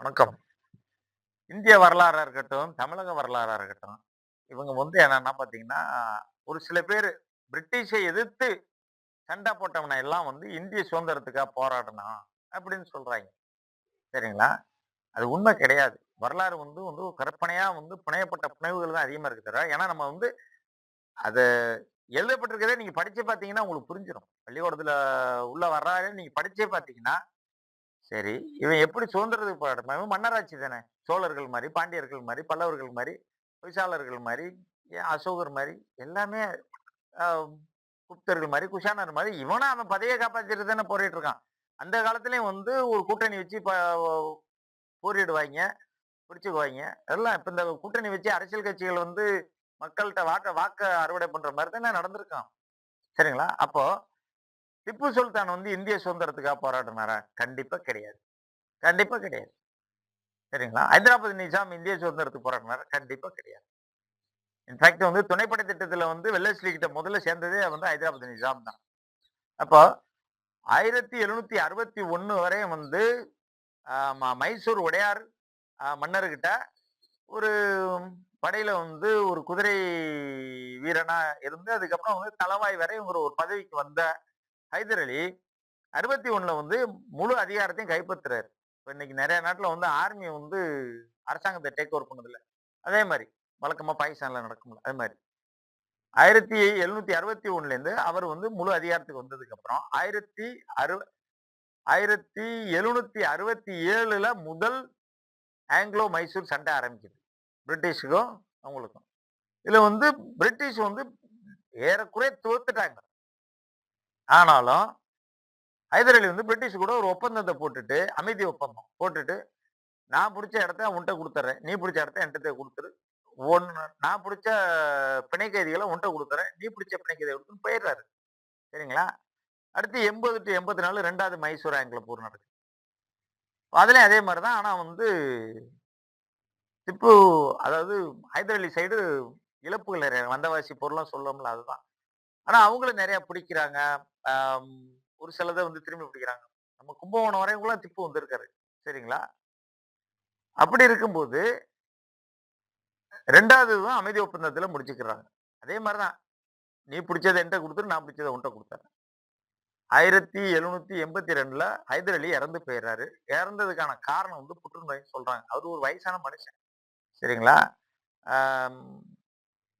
வணக்கம். இந்திய வரலாறா இருக்கட்டும், தமிழக வரலாறா இருக்கட்டும், இவங்க வந்து என்னன்னா பார்த்தீங்கன்னா, ஒரு சில பேரு பிரிட்டிஷை எதிர்த்து சண்டை போட்டவன எல்லாம் வந்து இந்திய சுதந்திரத்துக்காக போராடணும் அப்படின்னு சொல்கிறாங்க சரிங்களா? அது உண்மை கிடையாது. வரலாறு வந்து வந்து கற்பனையாக கற்பனையா வந்து புனையப்பட்ட புனைவுகள் தான் அதிகமா இருக்கு தவிர, ஏன்னா நம்ம வந்து அத எழுதப்பட்டிருக்கிறதே நீங்க படிச்சு பார்த்தீங்கன்னா உங்களுக்கு புரிஞ்சிடும் பள்ளிக்கூடத்துல உள்ள வர்றாரு நீங்க படிச்சே பார்த்தீங்கன்னா, சரி இவன் எப்படி சுதந்திரத்துக்கு போராடுனான்? இவன் மன்னராட்சி தானே. சோழர்கள் மாதிரி பாண்டியர்கள் மாதிரி பல்லவர்கள் மாதிரி விசாலர்கள் மாதிரி ஏன் அசோகர் மாதிரி எல்லாமே குப்தர்கள் மாதிரி குஷானர் மாதிரி இவனும் அவன் பதவியை காப்பாற்றிட்டு தானே போரிட்டு இருக்கான். அந்த காலத்துலேயும் வந்து ஒரு கூட்டணி வச்சு ப பிடிச்சிக்குவாங்க பிடிச்சுக்குவாய்ங்க. எல்லாம் இப்போ இந்த கூட்டணி வச்சு அரசியல் கட்சிகள் வந்து மக்கள்கிட்ட வாக்க வாக்க அறுவடை பண்ணுற மாதிரி தானே நடந்திருக்கான் சரிங்களா? அப்போது திப்பு சுல்தான் வந்து இந்திய சுதந்திரத்துக்காக போராடினாரா? கண்டிப்பா கிடையாது. கண்டிப்பா கிடையாது. சரிங்களா? ஹைதராபாத் நிஜாம் இந்திய சுதந்திரத்துக்கு போராடினாரா? கண்டிப்பா கிடையாது. இன்ஃபேக்ட் வந்து துணைப்படை திட்டத்தில் வந்து வெள்ளஸ்லி கிட்ட முதல்ல சேர்ந்ததே வந்து ஹைதராபாத் நிஜாம் தான். அப்போ 1761 வரையும் வந்து மைசூர் உடையார் மன்னர்கிட்ட ஒரு படையில வந்து ஒரு குதிரை வீரனா இருந்து, அதுக்கப்புறம் வந்து தளவாய் வரைங்கிற ஒரு பதவிக்கு வந்த ஹைதர் அலி 61ல வந்து முழு அதிகாரத்தையும் கைப்பற்றுறாரு. இப்போ இன்னைக்கு நிறைய நாட்டில் வந்து ஆர்மி வந்து அரசாங்கத்தை டேக் ஓவர் பண்ணதில்லை அதே மாதிரி வழக்கமாக பாகிஸ்தானில் நடக்கும்ல. அது மாரி. 1761லேருந்து அவர் வந்து முழு அதிகாரத்துக்கு வந்ததுக்கு அப்புறம், ஆயிரத்தி அறு 1767ல முதல் ஆங்கிலோ மைசூர் சண்டை ஆரம்பிக்குது. பிரிட்டிஷுக்கும் அவங்களுக்கும். இதில் வந்து பிரிட்டிஷ் வந்து ஏறக்குறைய தோத்துட்டாங்க. ஆனாலும், ஹைதர் அலி வந்து பிரிட்டிஷ் கூட ஒரு ஒப்பந்தத்தை போட்டுட்டு, அமைதி ஒப்பந்தம் போட்டுட்டு, நான் பிடிச்ச இடத்த உன்ட்ட கொடுத்துட்றேன் நீ பிடிச்ச இடத்த என்கிட்ட கொடுத்துரு ஒன்று நான் பிடிச்ச பிணை கைதிகள உன்ட்ட கொடுத்துறேன் நீ பிடிச்ச பிணை கைதிகள போயிடுறாரு சரிங்களா? அடுத்து எண்பது டு எண்பத்தி நாலு ரெண்டாவது மைசூர் ஆங்கில போர் நடக்குது. அதுலேயும் அதே மாதிரி தான். ஆனால் வந்து திப்பு அதாவது ஹைதர் அலி சைடு இழப்புகள் நிறைய வந்தவாசி பொருளாக சொல்லுவோம்ல அதுதான். ஆனா அவங்களும் நிறைய பிடிக்கிறாங்க. ஒரு சிலதை வந்து திரும்பி பிடிக்கிறாங்க. நம்ம கும்பகோணம் வரையும் திப்பு வந்திருக்காரு. சரிங்களா? அப்படி இருக்கும்போது ரெண்டாவது அமைதி ஒப்பந்தத்தில் முடிச்சுக்கிறாங்க. அதே மாதிரிதான் தான். நீ பிடிச்சதை என்கிட்ட கொடுத்துரு நான் பிடிச்சதை உன்ட்ட குடுத்துர்றேன். 1782ல ஹைதர் அலி இறந்து போயிடுறாரு இறந்ததுக்கான காரணம் வந்து புற்றுநோய்ன்னு சொல்றாங்க. அவரு ஒரு வயசான மனுஷன். சரிங்களா?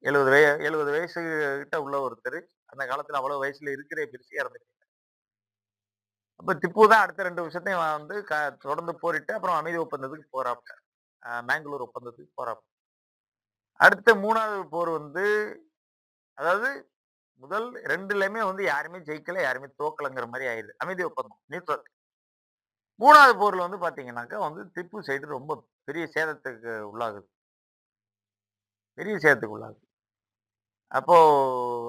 எழுபது வய 70 வயசு கிட்ட உள்ள ஒருத்தர் அந்த காலத்துல அவ்வளவு வயசுல இருக்கிற பெருசு இறந்துட்டாங்க அப்ப திப்பு தான் அடுத்த ரெண்டு வருஷத்தையும் வந்து க தொடர்ந்து போரிட்டு, அப்புறம் அமைதி ஒப்பந்தத்துக்கு போறாப்ல. மேங்களூர் ஒப்பந்தத்துக்கு போறாப்ல. அடுத்த மூணாவது போர் வந்து அதாவது முதல் ரெண்டுலையுமே வந்து யாருமே ஜெயிக்கல, யாருமே தோக்கலைங்கிற மாதிரி ஆயிடுது அமைதி ஒப்பந்தம். நியூட்ரல். மூணாவது போர்ல வந்து பாத்தீங்கன்னாக்கா வந்து திப்பு சைடு ரொம்ப பெரிய சேதத்துக்கு உள்ளாகுது. பெரிய சேதத்துக்கு உள்ளாகுது. அப்போ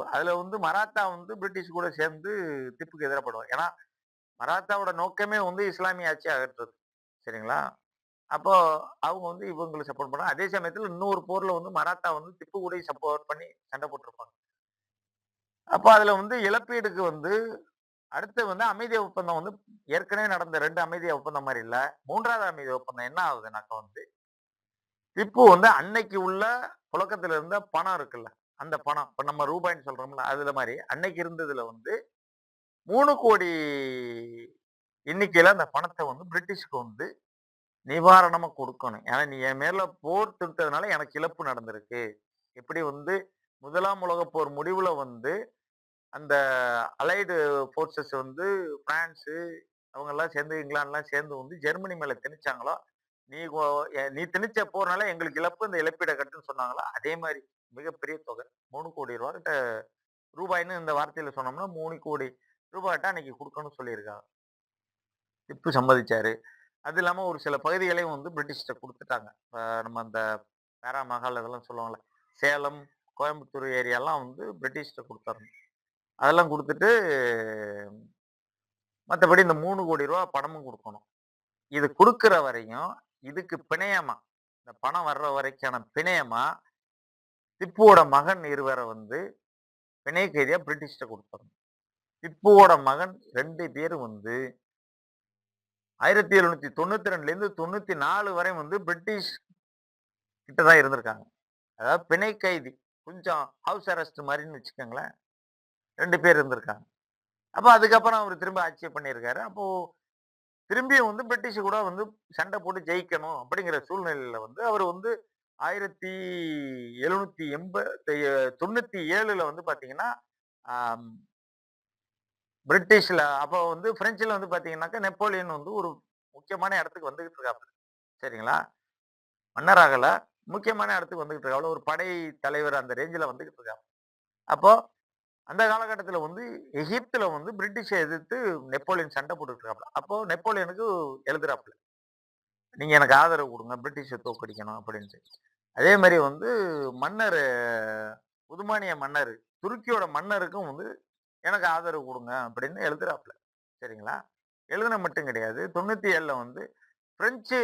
அதுல வந்து மராத்தா வந்து பிரிட்டிஷ் கூட சேர்ந்து திப்புக்கு எதிரா ஏன்னா, மராத்தாவோட நோக்கமே வந்து இஸ்லாமிய ஆட்சி அகற்றுறது. சரிங்களா? அப்போ அவங்க வந்து இவங்களுக்கு சப்போர்ட் பண்ணாங்க. அதே சமயத்தில் இன்னொரு போர்ல வந்து மராத்தா வந்து திப்பு கூட சப்போர்ட் பண்ணி சண்டை போட்டிருப்பாங்க அப்போ அதுல வந்து இழப்பீடுக்கு வந்து அடுத்து வந்து அமைதி ஒப்பந்தம் வந்து ஏற்கனவே நடந்த ரெண்டு அமைதி ஒப்பந்தம் மாதிரி இல்லை மூன்றாவது அமைதி ஒப்பந்தம் என்ன ஆகுதுனாக்கா வந்து, திப்பு வந்து அன்னைக்கு உள்ள புழக்கத்துல இருந்த பணம் இருக்குல்ல. அந்த பணம். இப்போ நம்ம ரூபாய்ன்னு சொல்கிறோம்ல அதில் மாதிரி அன்னைக்கு இருந்ததில் வந்து மூணு கோடி எண்ணிக்கையில் அந்த பணத்தை வந்து பிரிட்டிஷ்க்கு வந்து நிவாரணமாக கொடுக்கணும் ஏன்னா, நீ என் மேலே போர் தொடுத்ததுனால எனக்கு இழப்பு நடந்திருக்கு. எப்படி வந்து முதலாம் உலக போர் முடிவில் வந்து அந்த அலைடு ஃபோர்ஸஸ் வந்து பிரான்ஸு அவங்கெல்லாம் சேர்ந்து இங்கிலாந்துலாம் சேர்ந்து வந்து ஜெர்மனி மேலே திணிச்சாங்களோ, நீ நீ திணிச்ச போறனால எங்களுக்கு இழப்பு, இந்த இழப்பீடை கட்டுன்னு சொன்னாங்களோ, அதே மாதிரி மிகப்பெரிய தொகை. மூணு கோடி ரூபா கிட்ட ரூபாய்ன்னு இந்த வார்த்தையில சொன்னோம்னா ரூ. 3,00,00,000 ரூபாய்ட்ட அன்னைக்கு கொடுக்கணும்னு சொல்லியிருக்காங்க. திப்பு சம்மதிச்சாரு. அது இல்லாமல் ஒரு சில பகுதிகளையும் வந்து பிரிட்டிஷ்ட கொடுத்துட்டாங்க நம்ம அந்த பேராமஹால் இதெல்லாம் சொல்லுவாங்கல்ல. சேலம், கோயம்புத்தூர் ஏரியாலாம் வந்து பிரிட்டிஷ்ட்ட குடுத்தரணும். அதெல்லாம் கொடுத்துட்டு மற்றபடி இந்த மூணு கோடி ரூபா பணமும் கொடுக்கணும் இது கொடுக்குற வரையும், இதுக்கு பிணையமா, இந்த பணம் வர்ற வரைக்கான பிணையமா, திப்புவோட மகன் இருவரை வந்து பிணை கைதியா பிரிட்டிஷ்ட கொடுத்தாங்க திப்புவோட மகன் ரெண்டு பேரும் வந்து ஆயிரத்தி எழுநூத்தி தொண்ணூத்தி ரெண்டுல இருந்து தொண்ணூத்தி நாலு வரை வந்து பிரிட்டிஷ் கிட்ட தான் இருந்திருக்காங்க. அதாவது பிணை கைதி கொஞ்சம் ஹவுஸ் அரெஸ்ட் மாதிரின்னு வச்சுக்கோங்களேன். ரெண்டு பேர் இருந்திருக்காங்க. அப்போ அதுக்கப்புறம் அவர் திரும்ப ஆட்சியை பண்ணியிருக்காரு. அப்போ திரும்பியும் வந்து பிரிட்டிஷ் கூட வந்து சண்டை போட்டு ஜெயிக்கணும் அப்படிங்கிற சூழ்நிலையில வந்து அவர் வந்து ஆயிரத்தி எழுநூத்தி எண்பத்தி தொண்ணூத்தி ஏழுல வந்து பாத்தீங்கன்னா பிரிட்டிஷ்ல அப்போ வந்து பிரெஞ்சுல வந்து பாத்தீங்கன்னாக்கா நெப்போலியன் வந்து ஒரு முக்கியமான இடத்துக்கு வந்துகிட்டு இருக்காப்புல சரிங்களா? மன்னராகல முக்கியமான இடத்துக்கு வந்துகிட்டு இருக்காப்புல ஒரு படை தலைவர் அந்த ரேஞ்சில் வந்துகிட்டு இருக்காங்க. அப்போ அந்த காலகட்டத்தில் வந்து எகிப்துல வந்து பிரிட்டிஷை எதிர்த்து நெப்போலியன் சண்டை போட்டுக்கிட்டு இருக்காப்புல அப்போ நெப்போலியனுக்கு எழுதுறாப்புல நீங்கள் எனக்கு ஆதரவு கொடுங்க பிரிட்டிஷை தோக்கடிக்கணும் அப்படின்ட்டு. அதே மாதிரி வந்து மன்னர் உதுமானிய மன்னர் துருக்கியோட மன்னருக்கும் வந்து எனக்கு ஆதரவு கொடுங்க அப்படின்னு எழுதுறாப்புல சரிங்களா? எழுதுன மட்டும் கிடையாது. தொண்ணூற்றி ஏழில் வந்து பிரெஞ்சு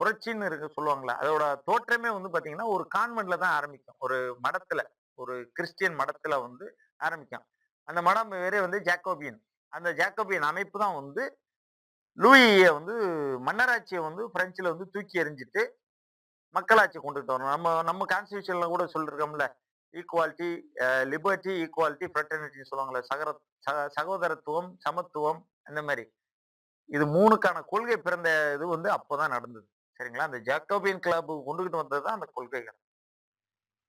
புரட்சின்னு இருக்கு சொல்லுவாங்களா அதோட தோற்றமே வந்து பார்த்தீங்கன்னா ஒரு கான்வென்ட்ல தான் ஆரம்பிக்கும். ஒரு மடத்தில் ஒரு கிறிஸ்டியன் மடத்தில் வந்து ஆரம்பிக்கும். அந்த மடம் வேறே வந்து ஜாக்கோபியன். அந்த ஜாக்கோபியன் அமைப்பு தான் வந்து லூயியை வந்து மன்னராட்சியை வந்து பிரெஞ்சில் வந்து தூக்கி எறிஞ்சிட்டு மக்களாட்சி கொண்டுட்டு வரணும். நம்ம நம்ம கான்ஸ்டியூஷன்ல கூட சொல்லியிருக்கோம்ல ஈக்குவாலிட்டி லிபர்ட்டி ஈக்குவாலிட்டி ஃப்ரெட்டர்னிட்டின்னு சொல்லுவாங்கல்ல சகர சகோதரத்துவம் சமத்துவம் அந்த மாதிரி. இது மூணுக்கான கொள்கை பிறந்த இது வந்து அப்போதான் நடந்தது. சரிங்களா? அந்த ஜாக்கோபியன் கிளப் கொண்டுகிட்டு வந்தது தான் அந்த கொள்கைகள்.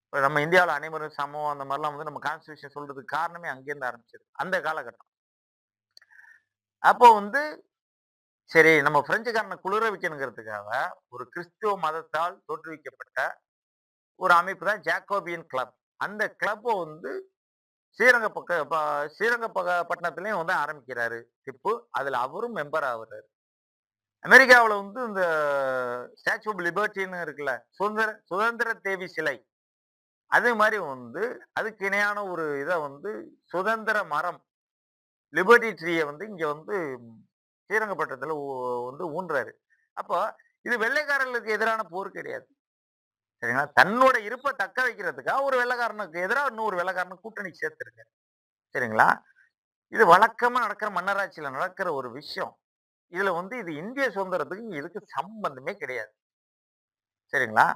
இப்போ நம்ம இந்தியாவில் அனைவரும் சமம் அந்த மாதிரிலாம் வந்து நம்ம கான்ஸ்டியூஷன் சொல்றதுக்கு காரணமே அங்கேருந்து ஆரம்பிச்சது. அந்த காலகட்டம். அப்போ வந்து சரி நம்ம பிரெஞ்சுக்காரனை குளிர வைக்கணுங்கிறதுக்காக ஒரு கிறிஸ்துவ மதத்தால் தோற்றுவிக்கப்பட்ட ஒரு அமைப்பு தான் ஜாக்கோபியன் கிளப். அந்த கிளப்பை வந்து ஸ்ரீரங்க பக்க ப- ஸ்ரீரங்க பக்க பட்டணத்துலயும் வந்து ஆரம்பிக்கிறாரு திப்பு அதில் அவரும் மெம்பர் ஆகுறாரு. அமெரிக்காவில் வந்து இந்த ஸ்டாச்சு ஆஃப் லிபர்ட்டின்னு இருக்குல்ல சுதந்திர சுதந்திர தேவி சிலை. அதே மாதிரி வந்து அதுக்கு இணையான ஒரு இதை வந்து சுதந்திர மரம் லிபர்ட்டி ட்ரீயை வந்து இங்கே வந்து ஸ்ரீரங்கப்பட்டத்தில் வந்து ஊன்றாரு. அப்போ இது வெள்ளைக்காரர்களுக்கு எதிரான போர் கிடையாது. சரிங்களா? தன்னோட இருப்பை தக்க வைக்கிறதுக்காக ஒரு வெள்ளைக்காரனுக்கு எதிராக இன்னொரு வெள்ளைக்காரனை கூட்டணி சேர்த்துருங்க சரிங்களா? இது வழக்கமாக நடக்கிற மன்னராட்சியில் நடக்கிற ஒரு விஷயம். இதில் வந்து இது இந்திய சுதந்திரத்துக்கு இதுக்கு சம்பந்தமே கிடையாது. சரிங்களா?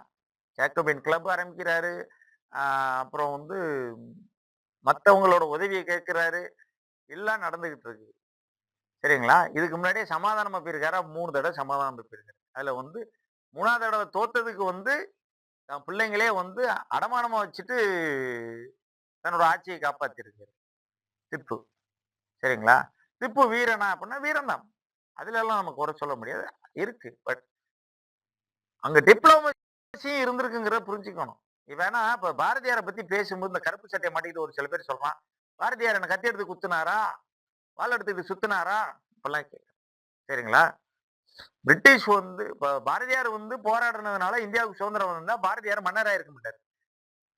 ஜாக்கோபின் கிளப் ஆரம்பிக்கிறாரு. அப்புறம் வந்து மற்றவங்களோட உதவியை கேட்குறாரு. எல்லாம் நடந்துக்கிட்டு இருக்கு. சரிங்களா? இதுக்கு முன்னாடியே சமாதானமாக போயிருக்காரா மூணு தடவை சமாதானம் போயிருக்காரு. அதில் வந்து மூணாவது தடவை தோத்ததுக்கு வந்து தன் பிள்ளைங்களே வந்து அடமானமாக வச்சுட்டு தன்னோட ஆட்சியை காப்பாற்றிருக்காரு திப்பு. சரிங்களா? திப்பு வீரனா அப்படின்னா வீரன் தான் அதுல நம்ம குறை சொல்ல முடியாது. இருக்கு. பட் அங்கே டிப்ளமசியும் இருந்திருக்குங்கிறத புரிஞ்சுக்கணும். வேணா இப்போ பாரதியாரை பற்றி பேசும்போது இந்த கருப்பு சட்டையை மாட்டிக்கிட்டு ஒரு சில பேர் சொல்கிறான் பாரதியார் என்னை கத்தி எடுத்து குத்துனாரா? வாழை எடுத்துக்கிட்டு சுத்தினாரா? இப்பெல்லாம் கேட்க சரிங்களா? பிரிட்டிஷ் வந்து இப்போ பாரதியார் வந்து போராடினதுனால இந்தியாவுக்கு சுதந்திரம் வந்தா பாரதியார் மன்னராக இருக்க மாட்டார்.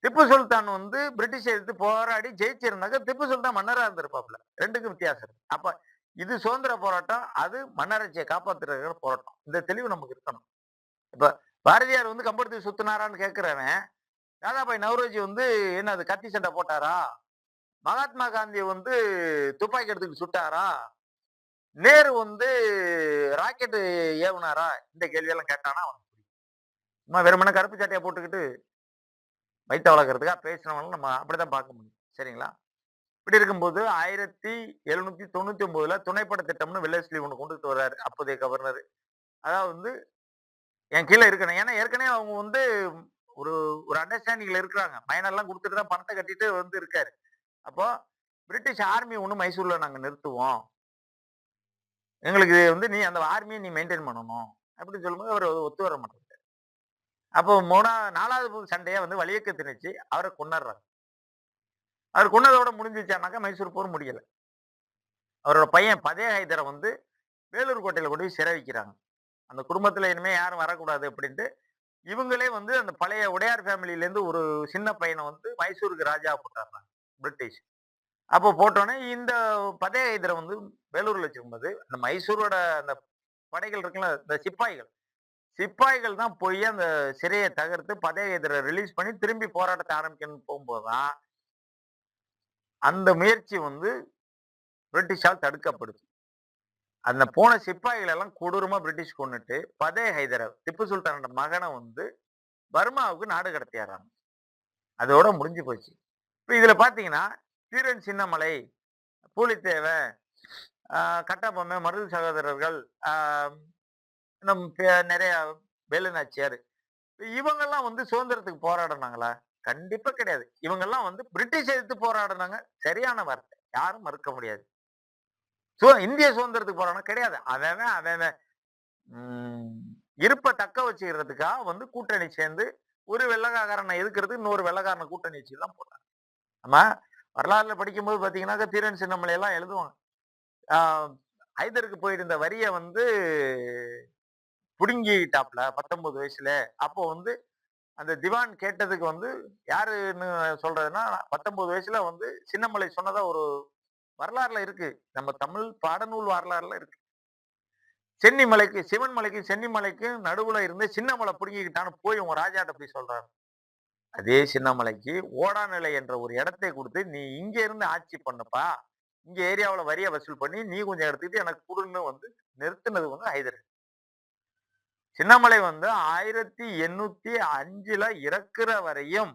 திப்பு சுல்தான் வந்து பிரிட்டிஷ் எடுத்து போராடி ஜெயிச்சிருந்தாக்க திப்பு சுல்தான் மன்னராக இருந்திருப்பாப்ல ரெண்டுக்கும் வித்தியாசம் இருக்கு. அப்ப இது சுதந்திர போராட்டம் அது மன்னராட்சியை காப்பாற்றுற போராட்டம். இந்த தெளிவு நமக்கு இருக்கணும். இப்ப பாரதியார் வந்து கம்பெடுத்து சுத்தினாரான்னு கேட்கிறவன் தாதாபாய் நவரோஜி வந்து என்ன அது கத்தி சண்டை போட்டாரா? மகாத்மா காந்தி வந்து துப்பாக்கி எடுத்துக்கிட்டு சுட்டாரா? நேரு வந்து ராக்கெட்டு ஏவுனாரா? இந்த கேள்வியெல்லாம் கேட்டானா அவனுக்கு சும்மா வெறுமனே கருப்பு சட்டையை போட்டுக்கிட்டு வைத்த வளர்க்கறதுக்காக பேசினவங்களும் நம்ம அப்படிதான் பார்க்க முடியும். சரிங்களா? இப்படி இருக்கும்போது ஆயிரத்தி எழுநூத்தி தொண்ணூத்தி ஒன்பதுல துணைப்பட திட்டம்னு வில்லேஜ்லி ஒன்று கொண்டுட்டு வர்றாரு அப்போதைய கவர்னர். அதாவது வந்து என் கீழே இருக்கணும். ஏன்னா ஏற்கனவே அவங்க வந்து ஒரு ஒரு அண்டர்ஸ்டாண்டிங்ல இருக்கிறாங்க. மைனர்லாம் கொடுத்துட்டு தான் பணத்தை கட்டிட்டு வந்து இருக்காரு. அப்போ பிரிட்டிஷ் ஆர்மி ஒன்று மைசூரில் நாங்கள் நிறுத்துவோம். எங்களுக்கு இது வந்து நீ அந்த ஆர்மியை நீ மெயின்டைன் பண்ணணும். அப்படின்னு சொல்லும்போது அவர் ஒத்து வர மாட்டாரு. அப்போ மூணா நாலாவது சண்டையை வந்து வலியக்க திணிச்சு அவரை கொண்டாடுறாரு அவர் கொன்னதோட முடிஞ்சிச்சானாக்கா மைசூர் போர் முடியலை. அவரோட பையன் பதே ஹைதரை வந்து வேலூர் கோட்டையில் கொண்டு போய் சிறை வைக்கிறாங்க. அந்த குடும்பத்தில் இனிமேல் யாரும் வரக்கூடாது அப்படின்ட்டு இவங்களே வந்து அந்த பழைய உடையார் ஃபேமிலியிலேருந்து ஒரு சின்ன பையனை வந்து மைசூருக்கு ராஜா போட்டாங்க பிரிட்டிஷ். அப்போ போட்டோன்னே இந்த பதே ஹைதரை வந்து வேலூர்ல வச்சுக்கும்போது அந்த மைசூரோட அந்த படைகள் இருக்குல்ல இந்த சிப்பாய்கள். சிப்பாய்கள் தான் போய் அந்த சிறையை தகர்த்து பதே ஹைதரை ரிலீஸ் பண்ணி திரும்பி போராட்டத்தை ஆரம்பிக்கணும்னு போகும்போது தான் அந்த முயற்சி வந்து பிரிட்டிஷால் தடுக்கப்படுது. அந்த போன சிப்பாய்கள் எல்லாம் கொடூரமாக பிரிட்டிஷ் கொண்டுட்டு பதே ஹைதர திப்பு சுல்தானோட மகனை வந்து பர்மாவுக்கு நாடு கடத்தியாராம். அதோட முடிஞ்சு போச்சு. இப்போ இதுல பாத்தீங்கன்னா தீரன் சின்னமலை பூலித்தேவன் கட்டபொம்மை மருது சகோதரர்கள் நம் இன்னும் நிறைய வேலுநாச்சியார். இவங்கெல்லாம் வந்து சுதந்திரத்துக்கு போராடினாங்களா? கண்டிப்பா கிடையாது. இவங்கெல்லாம் வந்து பிரிட்டிஷ் எதிர்த்து போராடினாங்க. சரியான வார்த்தை. யாரும் மறுக்க முடியாது. சு இந்திய சுதந்திரத்துக்கு போராடணும் கிடையாது. அவன் அவன் இருப்ப தக்க வச்சுக்கிறதுக்காக வந்து கூட்டணி சேர்ந்து ஒரு வெள்ளக்காரனை எதுக்குறது இன்னொரு வெள்ளக்காரனை கூட்டணி வச்சு தான் போடுறாங்க. நம்ம வரலாறுல படிக்கும்போது பார்த்தீங்கன்னாக்கா தீரன் சின்னமலை எல்லாம் எழுதுவாங்க. ஆஹ் ஹைதருக்கு போயிருந்த வரியை வந்து புடுங்கிட்டாப்ல பத்தொன்பது வயசுல. அப்போ வந்து அந்த திவான் கேட்டதுக்கு வந்து யாருன்னு சொல்றதுன்னா பத்தொன்பது வயசுல வந்து சின்னமலை சொன்னதா ஒரு வரலாறுல இருக்கு. நம்ம தமிழ் பாடநூல் வரலாறுல இருக்கு. சென்னிமலைக்கு சிவன் மலைக்கும் சென்னிமலைக்கும் நடுவுல இருந்து சின்னமலை புடுங்கிக்கிட்டான்னு போய் உங்க ராஜாட்ட போய் சொல்றாரு. அதே சின்னமலைக்கு ஓடாநிலை என்ற ஒரு இடத்தை கொடுத்து நீ இங்க இருந்து ஆட்சி பண்ணுப்பா. இங்க ஏரியாவில் வரியை வசூல் பண்ணி நீ கொஞ்சம் எடுத்துக்கிட்டு எனக்கு கொடுன்னு வந்து நிறுத்தினது வந்து ஹைதர். சின்னமலை வந்து ஆயிரத்தி எண்ணூத்தி அஞ்சுல இறக்குற வரையும்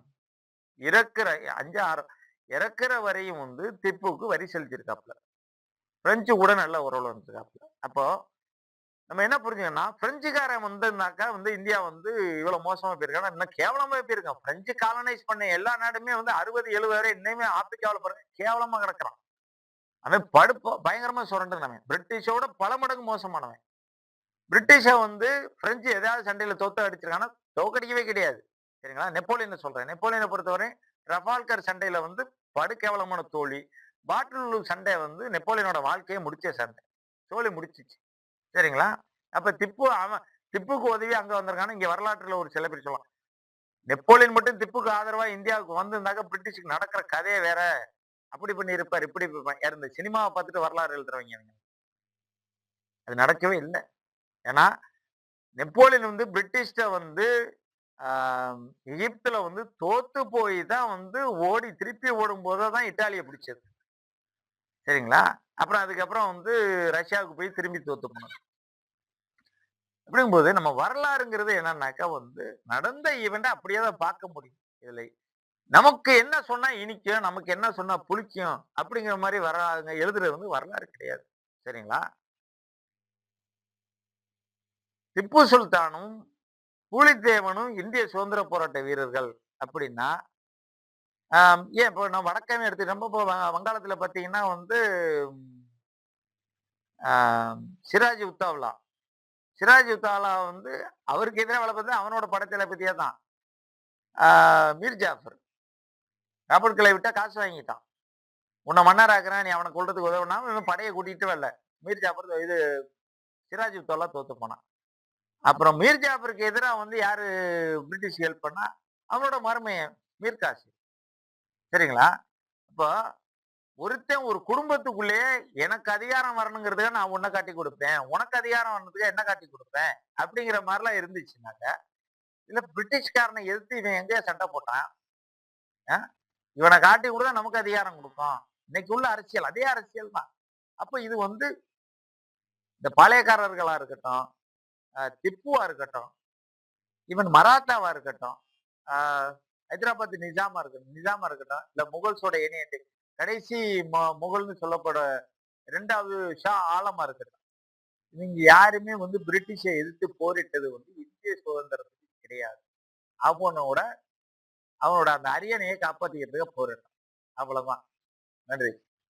இறக்குற அஞ்சு ஆறு இறக்குற வரையும் வந்து திப்புக்கு வரி செலுத்தியிருக்காப்ல பிரெஞ்சு கூட நல்ல உறவு வந்துருக்காப்ல அப்போ நம்ம என்ன புரிஞ்சுக்கணும்னா பிரெஞ்சுக்காரன் வந்திருந்தாக்கா வந்து இந்தியா வந்து இவ்வளவு மோசமா போயிருக்காங்க. இன்னும் கேவலமா போயிருக்கான் பிரெஞ்சு காலனைஸ் பண்ண எல்லா நாடுமே வந்து அறுபது எழுபது வரை இன்னுமே ஆப்பிரிக்காவில் பாருங்க கேவலமா கிடக்குறான். அவன் படுப்பு பயங்கரமா சுரண்டுனவன் பிரிட்டிஷோட பல மடங்கு மோசமானவன். பிரிட்டிஷை வந்து பிரெஞ்சு ஏதாவது சண்டையில தோத்து அடிச்சிருக்காங்கன்னா தோக்கடிக்கவே கிடையாது. சரிங்களா? நெப்போலியனை சொல்றேன். நெப்போலியனை பொறுத்தவரை ரஃபால்கர் சண்டையில வந்து படு கேவலமான தோழி. பாட்டில் சண்டை வந்து நெப்போலியனோட வாழ்க்கையை முடிச்ச சண்டை. தோழி முடிச்சிச்சு. சரிங்களா? அப்ப திப்பு அவன் திப்புக்கு உதவி அங்க வந்திருக்கான இங்க வரலாற்றுல ஒரு சில பேர் சொல்லலாம் நெப்போலியன் மட்டும் திப்புக்கு ஆதரவா இந்தியாவுக்கு வந்திருந்தாக்க பிரிட்டிஷுக்கு நடக்கிற கதையே வேற அப்படி பண்ணி இருப்பார் இப்படி இந்த சினிமாவை பார்த்துட்டு வரலாறு எழுதுறவங்க. அது நடக்கவே இல்லை. ஏன்னா நெப்போலியன் வந்து பிரிட்டிஷ்ட வந்து எகிப்துல வந்து தோத்து போய் தான் வந்து ஓடி திருப்பி ஓடும் போது தான் இட்டாலியை பிடிச்சது. சரிங்களா? அப்புறம் அதுக்கப்புறம் வந்து ரஷ்யாவுக்கு போய் திரும்பி தோத்து போனோம் அப்படிங்கும்போது நம்ம வரலாறுங்கிறது என்னன்னாக்கா வந்து நடந்த ஈவெண்ட்டை அப்படியே தான் பார்க்க முடியும் இதில். நமக்கு என்ன சொன்னா இனிக்கும் நமக்கு என்ன சொன்னா புளிக்கும் அப்படிங்கிற மாதிரி வரலாறுங்க எழுதுறது வந்து வரலாறு கிடையாது. சரிங்களா? திப்பு சுல்தானும் பூலித்தேவனும் இந்திய சுதந்திர போராட்ட வீரர்கள் அப்படின்னா ஏன் இப்போ நான் வடக்கமே எடுத்து நம்ம இப்போ வங்காளத்தில் பார்த்தீங்கன்னா வந்து சிராஜ் உத்தாவ்லா. சிராஜ் உத்தாவ்லா வந்து அவருக்கு எதிராக வளர்ப்பது பார்த்தா அவனோட படத்தில பற்றியே தான். மீர் ஜாஃபர். ராபர்ட் கிளை விட்டா காசு வாங்கிட்டான். உன்னை மன்னராக்குறான் நீ அவனை கொள்றதுக்கு உதவுனா இவன் படையை கூட்டிகிட்டு வரல. மீர் ஜாஃபர் இது சிராஜ் உத்தாவ்லா தோத்து போனான். அப்புறம் மீர் ஜாஃபருக்கு எதிராக வந்து யார் பிரிட்டிஷ் ஹெல்ப் பண்ணா அவனோட மருமையன் மீர் காசு சரிங்களா? இப்போ ஒருத்தன் ஒரு குடும்பத்துக்குள்ளேயே எனக்கு அதிகாரம் வரணுங்கிறதுக்கு நான் உன்னை காட்டி கொடுப்பேன். உனக்கு அதிகாரம் வரணுதுக்கு என்ன காட்டி கொடுப்பேன்? அப்படிங்கிற மாதிரிலாம் இருந்துச்சுனாக்க இல்ல பிரிட்டிஷ்காரனை எதிர்த்து இவன் எங்கேயோ சண்டை போட்டான். ஆ? இவனை காட்டி கூட நமக்கு அதிகாரம் கொடுக்கும். இன்னைக்கு உள்ள அரசியல் அதே அரசியல் தான். அப்போ இது வந்து இந்த பாளையக்காரர்களா இருக்கட்டும் ஆஹ் திப்புவா இருக்கட்டும் இவன் மராத்தாவா இருக்கட்டும் ஆஹ் ஹைதராபாத் நிஜாமா இருக்கணும் நிஜாமா இருக்கட்டும் இல்ல முகல்ஸோட இணையத்தை கடைசி முகல்னு சொல்லப்பட இரண்டாவது ஷா ஆழமா இருக்கட்டும் நீங்க யாருமே வந்து பிரிட்டிஷை எதிர்த்து போரிட்டது வந்து இந்திய சுதந்திரத்துக்கு கிடையாது. அவனோட அவனோட அந்த அரியணையை காப்பாத்திக்கிறதுக்கு போரிட்டான் அவ்வளவுதான். நன்றி.